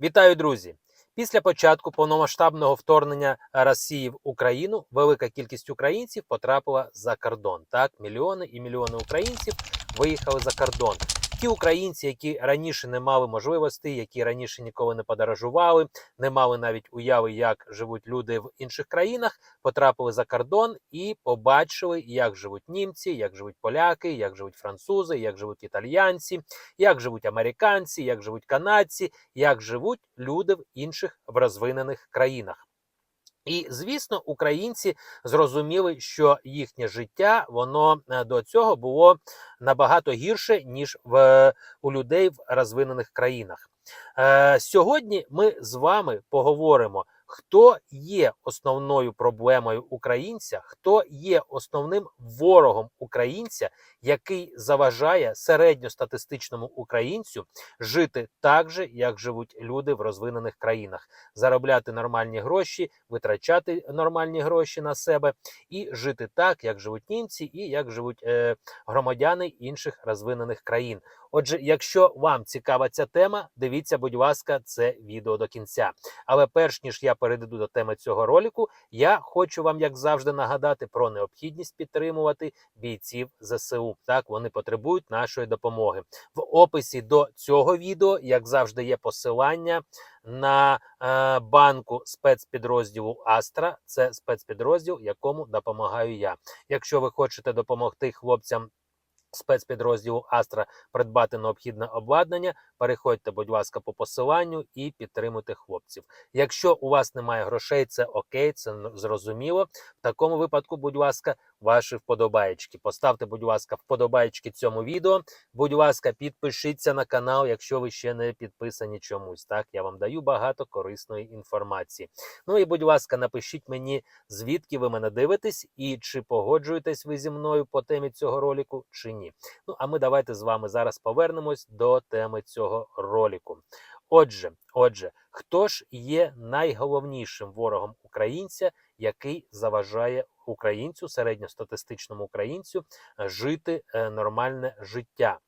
Вітаю, друзі! Після початку повномасштабного вторгнення Росії в Україну велика кількість українців потрапила за кордон. Так, мільйони і мільйони українців виїхали за кордон. Ті українці, які раніше не мали можливостей, які раніше ніколи не подорожували, не мали навіть уяви, як живуть люди в інших країнах, потрапили за кордон і побачили, як живуть німці, як живуть поляки, як живуть французи, як живуть італьянці, як живуть американці, як живуть канадці, як живуть люди в інших в розвинених країнах. І звісно, українці зрозуміли, що їхнє життя воно е, до цього було набагато гірше ніж в у людей в розвинених країнах. Е, Сьогодні ми з вами поговоримо, хто є основною проблемою українця, хто є основним ворогом українця, який заважає середньостатистичному українцю жити так же, як живуть люди в розвинених країнах, заробляти нормальні гроші, витрачати нормальні гроші на себе і жити так, як живуть німці, і як живуть е, громадяни інших розвинених країн. Отже, якщо вам цікава ця тема, дивіться, будь ласка, це відео до кінця. Але перш ніж я перейду до теми цього ролику, я хочу вам, як завжди, нагадати про необхідність підтримувати бійців ЗСУ. Так вони потребують нашої допомоги. В описі до цього відео, як завжди, є посилання на е, банку спецпідрозділу Астра. Це спецпідрозділ, якому допомагаю я. Якщо ви хочете допомогти хлопцям. Спецпідрозділу Астра придбати необхідне обладнання. Переходьте, будь ласка, по посиланню і підтримуйте хлопців. Якщо у вас немає грошей, це окей, це зрозуміло. В такому випадку, будь ласка, ваші вподобаєчки. Поставте, будь ласка, вподобаєчки цьому відео. Будь ласка, підпишіться на канал, якщо ви ще не підписані чомусь. Так, я вам даю багато корисної інформації. Ну і будь ласка, напишіть мені, звідки ви мене дивитесь, і чи погоджуєтесь ви зі мною по темі цього ролику, чи ні. Ну, а ми давайте з вами зараз повернемось до теми цього ролику. Отже, отже, хто ж є найголовнішим ворогом українця, який заважає українцю, середньостатистичному українцю, жити е, нормальне життя?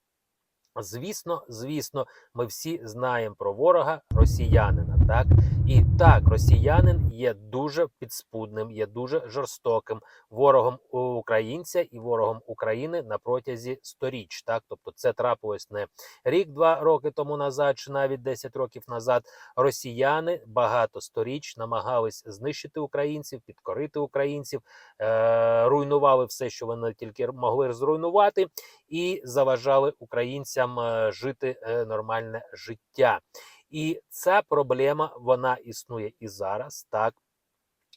Звісно, звісно, ми всі знаємо про ворога росіянина. Так і так, росіянин є дуже підспудним, є дуже жорстоким ворогом українця і ворогом України на протязі сторіч. Так, тобто, це трапилось не рік-два роки тому назад, чи навіть 10 років назад. Росіяни багато сторіч намагались знищити українців, підкорити українців, е- руйнували все, що вони тільки могли зруйнувати, і заважали українцям е жити е нормальне життя. І ця проблема вона існує і зараз, так.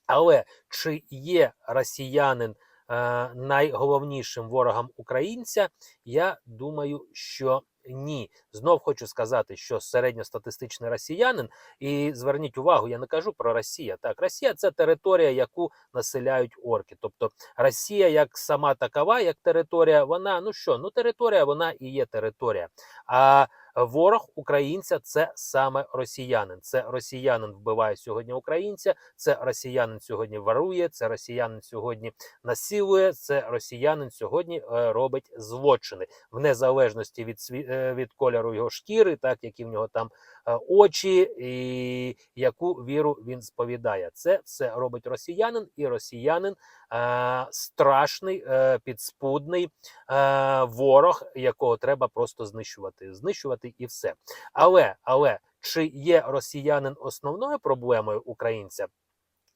Але чи є росіянин е, найголовнішим ворогом українця? Я думаю, що ні. Знов хочу сказати, що середньостатистичний росіянин, і зверніть увагу, я не кажу про Росію. Так, Росія це територія, яку населяють орки. Тобто Росія, як сама такова, як територія, вона ну що, ну територія, вона і є територія. А ворог українця це саме росіянин. Це росіянин вбиває сьогодні українця, це росіянин сьогодні варує, це росіянин сьогодні насілує, це росіянин сьогодні е, робить злочини в незалежності від е, від кольору його шкіри, так які в нього там очі, і яку віру він сповідає. Це все робить росіянин, і росіянин е, страшний, е, підспудний е, ворог, якого треба просто знищувати. Знищувати і все. Але, але чи є росіянин основною проблемою українця?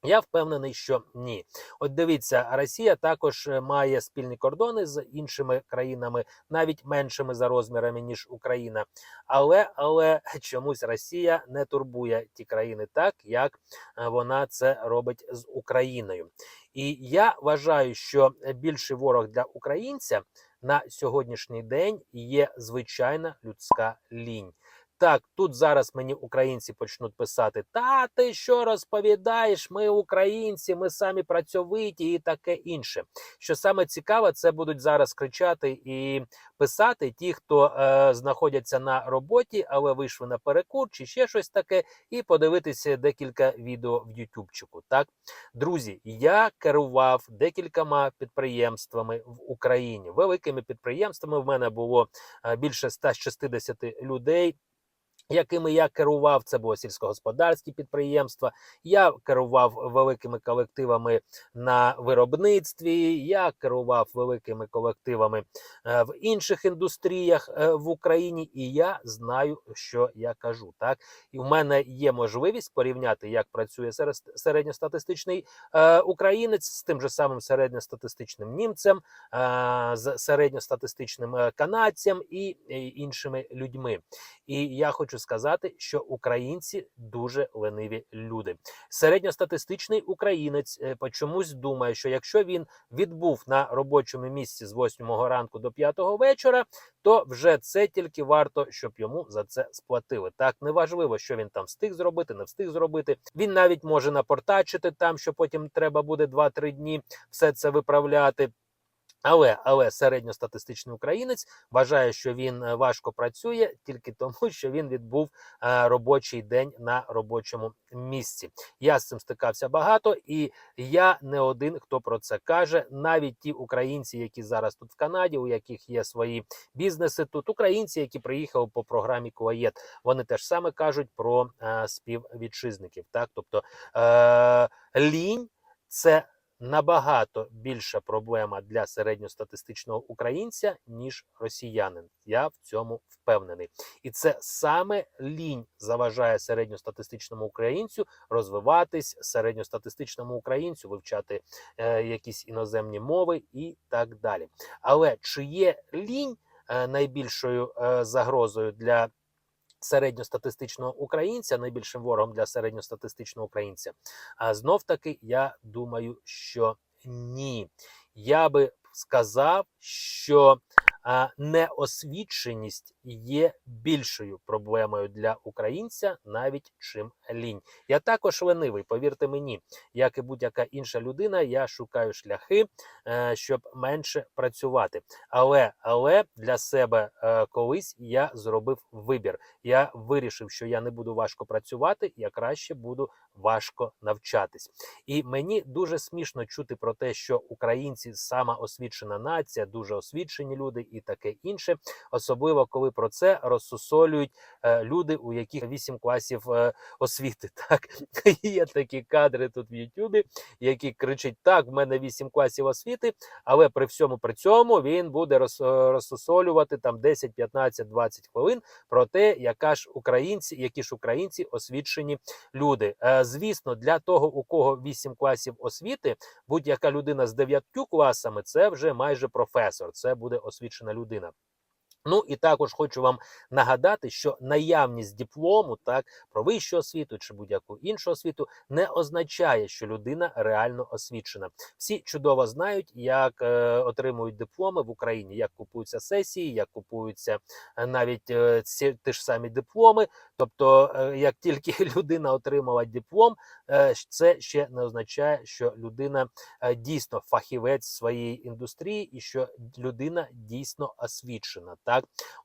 Я впевнений, що ні. От дивіться, Росія також має спільні кордони з іншими країнами, навіть меншими за розмірами ніж Україна. Але але чомусь Росія не турбує ті країни так, як вона це робить з Україною. І я вважаю, що більший ворог для українця на сьогоднішній день є звичайна людська лінь. Так, тут зараз мені українці почнуть писати: Та ти що розповідаєш? Ми українці, ми самі працьовиті і таке інше. Що саме цікаве, це будуть зараз кричати і писати ті, хто е, знаходяться на роботі, але вийшли на перекур чи ще щось таке, і подивитися декілька відео в Ютубчику. Так, друзі, я керував декількома підприємствами в Україні. Великими підприємствами в мене було е, більше 160 людей якими я керував, це були сільськогосподарські підприємства. Я керував великими колективами на виробництві. Я керував великими колективами е, в інших індустріях е, в Україні, і я знаю, що я кажу. Так і в мене є можливість порівняти, як працює середньостатистичний е, українець з тим же самим середньостатистичним німцем, з середньостатистичним канадцем і іншими людьми. І я хочу сказати, що українці дуже лениві люди. Середньостатистичний українець е, чомусь думає, що якщо він відбув на робочому місці з 8 ранку до 5 вечора, то вже це тільки варто, щоб йому за це сплатили. Так неважливо, що він там встиг зробити, не встиг зробити. Він навіть може напортачити там, що потім треба буде 2-3 дні все це виправляти. Але але середньостатистичний українець вважає, що він е, важко працює тільки тому, що він відбув е, робочий день на робочому місці. Я з цим стикався багато, і я не один, хто про це каже. Навіть ті українці, які зараз тут в Канаді, у яких є свої бізнеси, тут українці, які приїхали по програмі Куаєт, вони теж саме кажуть про е, співвітчизників. Так, тобто е, лінь це набагато більша проблема для середньостатистичного українця, ніж росіянин. Я в цьому впевнений. І це саме лінь заважає середньостатистичному українцю розвиватись, середньостатистичному українцю вивчати е, якісь іноземні мови і так далі. Але чи є лінь е, найбільшою е, загрозою для середньостатистичного українця, найбільшим ворогом для середньостатистичного українця? А знов таки я думаю, що ні. Я би сказав, що неосвіченість є більшою проблемою для українця, навіть чим лінь. Я також ленивий, повірте мені, як і будь-яка інша людина, я шукаю шляхи, е, щоб менше працювати. Але але для себе е, колись я зробив вибір. Я вирішив, що я не буду важко працювати, я краще буду важко навчатись. І мені дуже смішно чути про те, що українці сама освічена нація, дуже освічені люди і таке інше. Особливо коли про це розсусолюють е, люди, у яких 8 класів е, освіти. Так є такі кадри тут в Ютубі, які кричать: так, в мене 8 класів освіти, але при всьому при цьому він буде е, розсусолювати там 10, 15, 20 хвилин про те, яка ж українці, які ж українці освічені люди. Звісно, для того, у кого 8 класів освіти, будь-яка людина з 9 класами це вже майже професор, це буде освічена людина. Ну і також хочу вам нагадати, що наявність диплому, так про вищу освіту чи будь-яку іншу освіту, не означає, що людина реально освічена. Всі чудово знають, як е, отримують дипломи в Україні, як купуються сесії, як купуються е, навіть е, ці ті ж самі дипломи. Тобто, е, як тільки людина отримала диплом, е, це ще не означає, що людина е, дійсно фахівець своєї індустрії і що людина дійсно освічена. Так,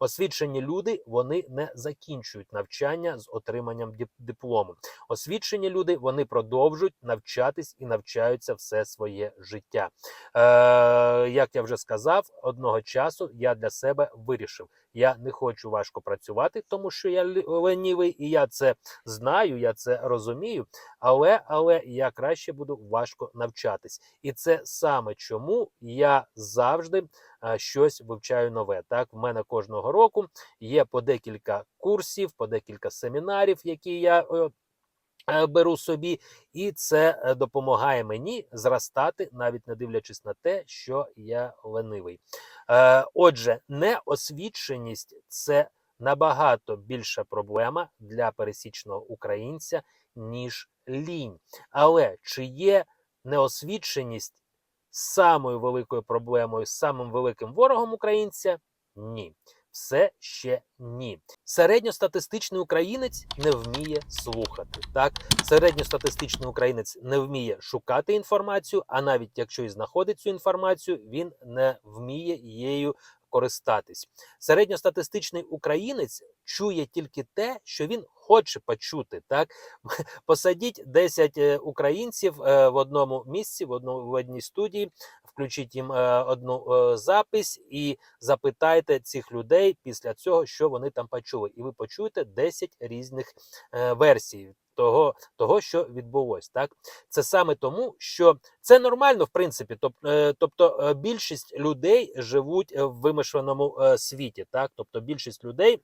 освічені люди вони не закінчують навчання з отриманням диплому. Освічені люди вони продовжують навчатись і навчаються все своє життя. Е, як я вже сказав, одного часу я для себе вирішив. Я не хочу важко працювати, тому що я ленівий, і я це знаю, я це розумію. Але але я краще буду важко навчатись, і це саме чому я завжди щось вивчаю нове. Так, в мене кожного року є по декілька курсів, по декілька семінарів, які я. е, е, Беру собі, і це е, допомагає мені зростати, навіть не дивлячись на те, що я ленивий. Е, Отже, неосвіченість це набагато більша проблема для пересічного українця, ніж лінь. Але чи є неосвіченість самою великою проблемою, самим великим ворогом українця? Ні. Все ще ні. Середньостатистичний українець не вміє слухати. Так, середньостатистичний українець не вміє шукати інформацію, а навіть якщо і знаходить цю інформацію, він не вміє її користатись. Середньостатистичний українець чує тільки те, що він хоче почути. Так посадіть 10 е, українців е, в одному місці, в одній студії, включіть їм е, одну е, запись і запитайте цих людей після цього, що вони там почули. І ви почуєте 10 різних е, версій. Того, того, що відбулось, так це саме тому, що це нормально, в принципі. Тоб- Тобто, більшість людей живуть в вимишленому світі, так тобто більшість людей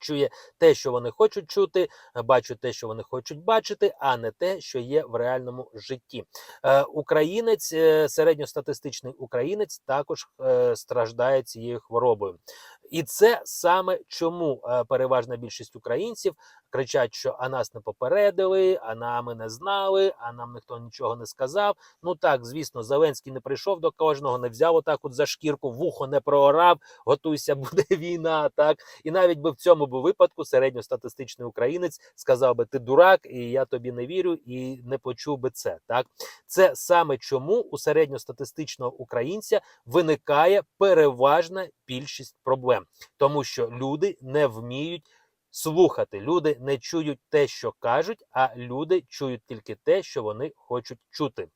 чує те, що вони хочуть чути, бачу те, що вони хочуть бачити, а не те, що є в реальному житті. Е, Українець, е, середньостатистичний українець, також е, страждає цією хворобою. І це саме чому е, переважна більшість українців кричать, що а нас не попередили, а нами не знали, а нам ніхто нічого не сказав. Ну так, звісно, Зеленський не прийшов до кожного, не взяв отак от за шкірку, вухо не проорав, готуйся, буде війна. Так і навіть би в цьому би випадку середньостатистичний українець сказав би: ти дурак, і я тобі не вірю, і не почув би це. Так це саме чому у середньостатистичного українця виникає переважна більшість проблем, тому що люди не вміють. Слухати люди не чують те, що кажуть, а люди чують тільки те, що вони хочуть чути.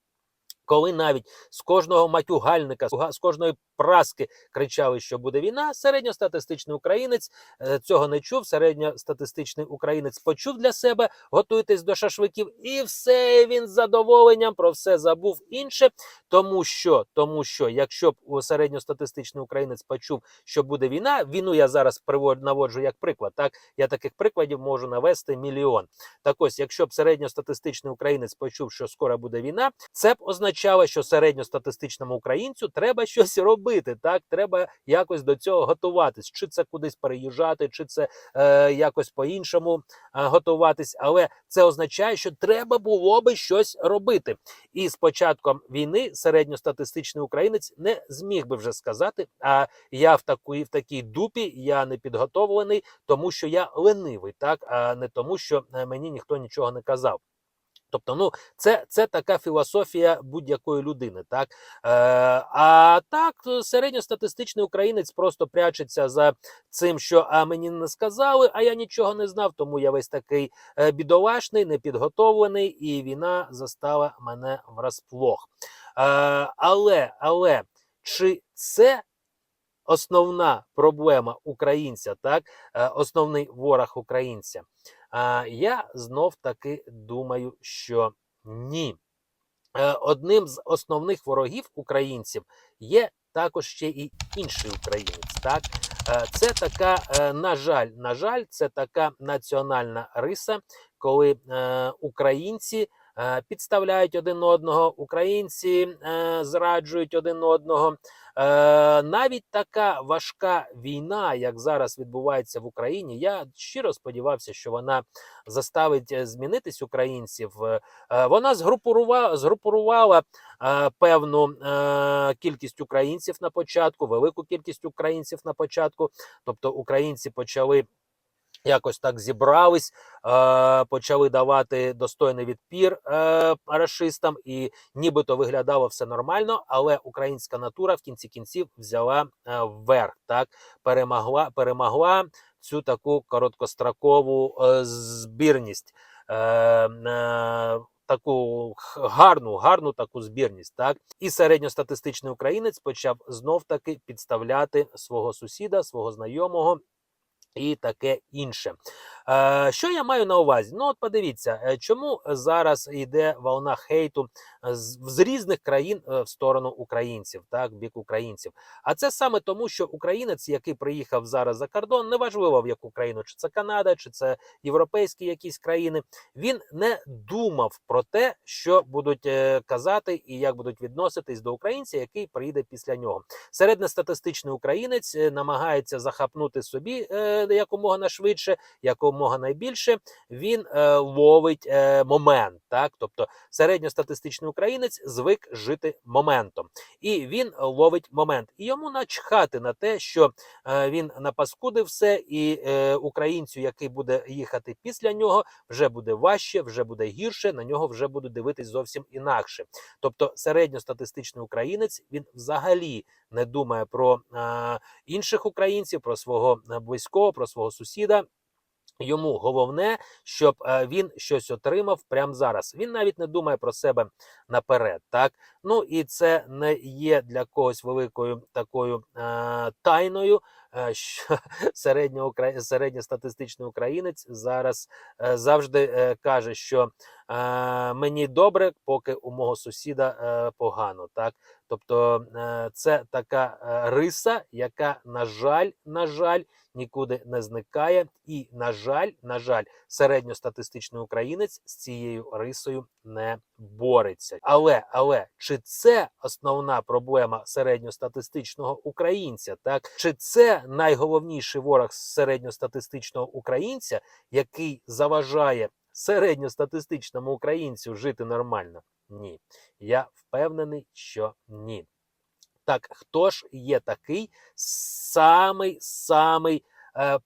Коли навіть з кожного матюгальника, з кожної праски кричали, що буде війна, середньостатистичний українець е, цього не чув. Середньостатистичний українець почув для себе, готуйтесь до шашликів, і все він з задоволенням про все забув інше. Тому що, тому що, якщо б середньостатистичний українець почув, що буде війна, війну я зараз приводжу, наводжу як приклад. Так я таких прикладів можу навести мільйон. Так ось, якщо б середньостатистичний українець почув, що скоро буде війна, це б означало, що середньостатистичному українцю треба щось робити. Так, треба якось до цього готуватись, чи це кудись переїжджати, чи це е, якось по-іншому е, готуватись. Але це означає, що треба було би щось робити. І з початком війни середньостатистичний українець не зміг би вже сказати: а я в такій, в такій дупі, я не підготовлений, тому що я ленивий, так а не тому, що е, мені ніхто нічого не казав. Тобто, ну це, це така філософія будь-якої людини, так е, а так середньостатистичний українець просто прячеться за цим, що а мені не сказали, а я нічого не знав, тому я весь такий е, бідолашний, непідготовлений, і війна застала мене врасплох. Е, але, але чи це основна проблема українця, так е, основний ворог українця? Я знов таки думаю, що ні. Е, Одним з основних ворогів українців є також ще і інший українець. Так, Е, це така, е, на жаль, на жаль, це така національна риса, коли українці підставляють один одного, українці зраджують один одного. Е, навіть така важка війна, як зараз відбувається в Україні, я щиро сподівався, що вона заставить е, змінитись українців. Е, Вона згрупувала, згрупурувала е, певну е, кількість українців на початку, велику кількість українців на початку. Тобто українці почали. Якось так зібрались, е, почали давати достойний відпір е, рашистам, і нібито виглядало все нормально, але українська натура в кінці кінців взяла е, вверх, так перемогла, перемогла цю таку короткострокову е, збірність. Е, е, Таку гарну, гарну таку збірність, так і середньостатистичний українець почав знов таки підставляти свого сусіда, свого знайомого і таке інше. Е, що я маю на увазі? Ну, от подивіться, е, чому зараз йде волна хейту з, з різних країн е, в сторону українців, так, бік українців. А це саме тому, що українець, який приїхав зараз за кордон, неважливо в яку країну, чи це Канада, чи це європейські якісь країни, він не думав про те, що будуть е, казати і як будуть відноситись до українця, який прийде після нього. Середньостатистичний українець е, намагається захапнути собі е, якомога на швидше, якомога найбільше. Він е, ловить е, момент. Так, тобто середньостатистичний українець звик жити моментом, і він ловить момент. І йому начхати на те, що е, він напаскудив все, і е, українцю, який буде їхати після нього, вже буде важче, вже буде гірше. На нього вже будуть дивитись зовсім інакше. Тобто, середньостатистичний українець він взагалі не думає про е, інших українців, про свого е, близького, про свого сусіда. Йому головне, щоб е, він щось отримав прямо зараз. Він навіть не думає про себе наперед. Так ну і це не є для когось великою такою е, тайною, е, що середньостатистичний українець зараз е, завжди каже, що мені добре, поки у мого сусіда погано. Так, тобто е, це така е, риса, яка на жаль, на жаль нікуди не зникає. І, на жаль, на жаль, середньостатистичний українець з цією рисою не бореться. Але але чи це основна проблема середньостатистичного українця? Так чи це найголовніший ворог середньостатистичного українця, який заважає середньостатистичному українцю жити нормально? Ні, я впевнений, що ні. Так, хто ж є такий самий самий е,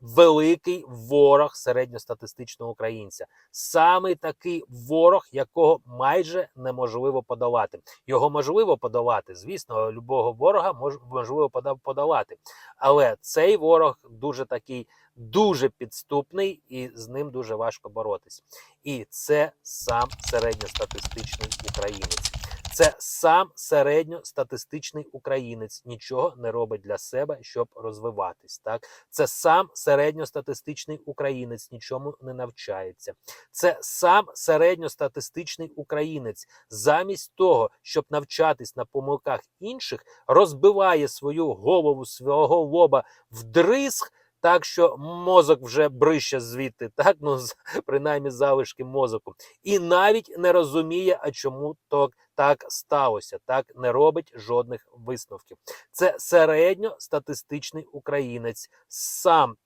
великий ворог середньостатистичного українця? Самий такий ворог, якого майже неможливо подолати. Його можливо подолати. Звісно, любого ворога мож, можливо подолати. Але цей ворог дуже такий, дуже підступний, і з ним дуже важко боротись. І це сам середньостатистичний українець. Це сам середньостатистичний українець нічого не робить для себе, щоб розвиватись. Так, це сам середньостатистичний українець нічому не навчається. Це сам середньостатистичний українець, замість того, щоб навчатись на помилках інших, розбиває свою голову свого лоба вдризг, так що мозок вже брище звідти, так ну принаймні залишки мозоку, і навіть не розуміє, а чому то так сталося, так не робить жодних висновків. Це середньостатистичний українець сам.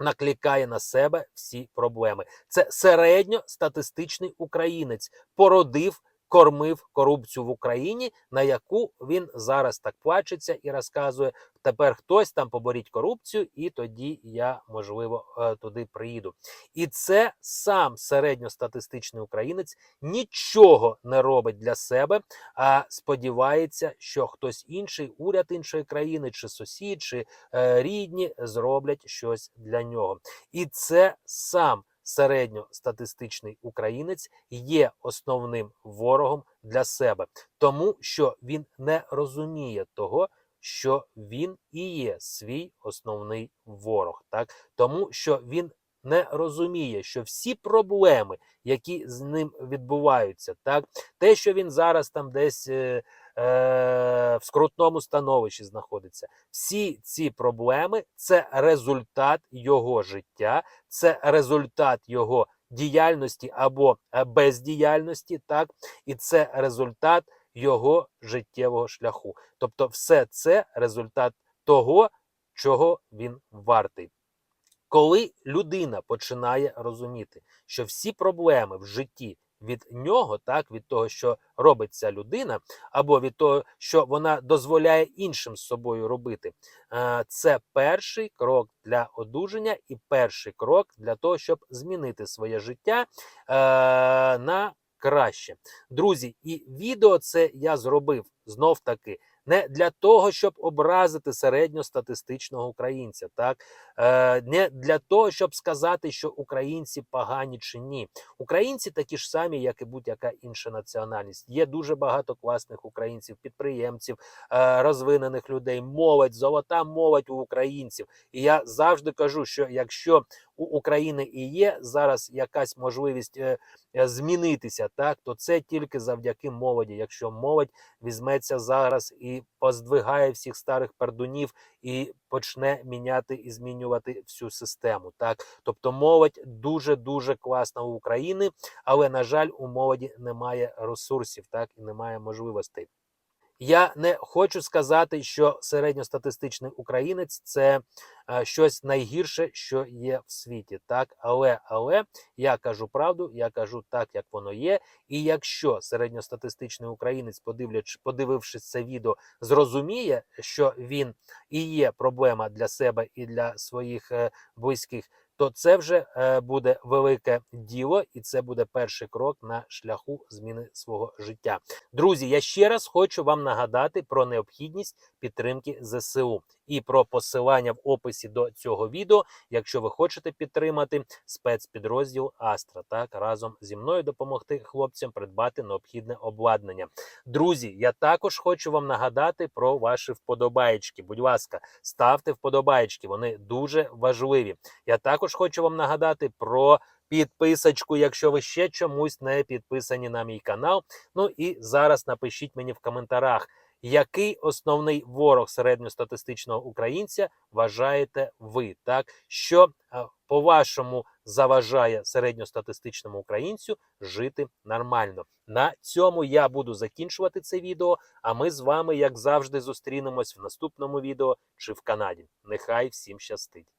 Накликає на себе всі проблеми. Це середньостатистичний українець породив кормив корупцію в Україні, на яку він зараз так плачеться і розказує. Тепер хтось там поборіть корупцію, і тоді я можливо е, туди приїду. І це сам середньостатистичний українець нічого не робить для себе, а сподівається, що хтось інший, уряд іншої країни, чи сусід, чи е, рідні зроблять щось для нього. І це сам середньостатистичний українець є основним ворогом для себе, тому що він не розуміє того, що він і є свій основний ворог, так тому що він не розуміє, що всі проблеми, які з ним відбуваються, так те, що він зараз там десь. Е, в скрутному становищі знаходиться. Всі ці проблеми це результат його життя, це результат його діяльності або е, бездіяльності, так, і це результат його життєвого шляху. Тобто, все це результат того, чого він вартий. Коли людина починає розуміти, що всі проблеми в житті від нього, так від того, що робить ця людина, або від того, що вона дозволяє іншим з собою робити, е, це перший крок для одужання і перший крок для того, щоб змінити своє життя е, на краще. Друзі, і відео це я зробив знов таки не для того, щоб образити середньостатистичного українця, так е, не для того, щоб сказати, що українці погані чи ні. Українці такі ж самі, як і будь-яка інша національність. Є дуже багато класних українців, підприємців, е, розвинених людей, молодь, золота молодь у українців. І я завжди кажу, що якщо у України і є зараз якась можливість е, е, змінитися, так то це тільки завдяки молоді. Якщо молодь візьметься зараз і поздвигає всіх старих пердунів і почне міняти і змінювати всю систему. Так, тобто молодь дуже дуже класна у України, але на жаль, у молоді немає ресурсів, так і немає можливостей. Я не хочу сказати, що середньостатистичний українець це е, щось найгірше, що є в світі. Так, але але я кажу правду, я кажу так, як воно є. І якщо середньостатистичний українець, подивлячи, подивившись це відео, зрозуміє, що він і є проблема для себе і для своїх е, близьких то це вже е, буде велике діло, і це буде перший крок на шляху зміни свого життя. Друзі, я ще раз хочу вам нагадати про необхідність підтримки ЗСУ. І про посилання в описі до цього відео, якщо ви хочете підтримати спецпідрозділ Астра, так разом зі мною допомогти хлопцям придбати необхідне обладнання. Друзі, я також хочу вам нагадати про ваші вподобаєчки. Будь ласка, ставте вподобаєчки, вони дуже важливі. Я також хочу вам нагадати про підписочку, якщо ви ще чомусь не підписані на мій канал. Ну і зараз напишіть мені в коментарях, який основний ворог середньостатистичного українця вважаєте ви? Так що е, по-вашому заважає середньостатистичному українцю жити нормально? На цьому я буду закінчувати це відео. А ми з вами, як завжди, зустрінемось в наступному відео чи в Канаді. Нехай всім щастить!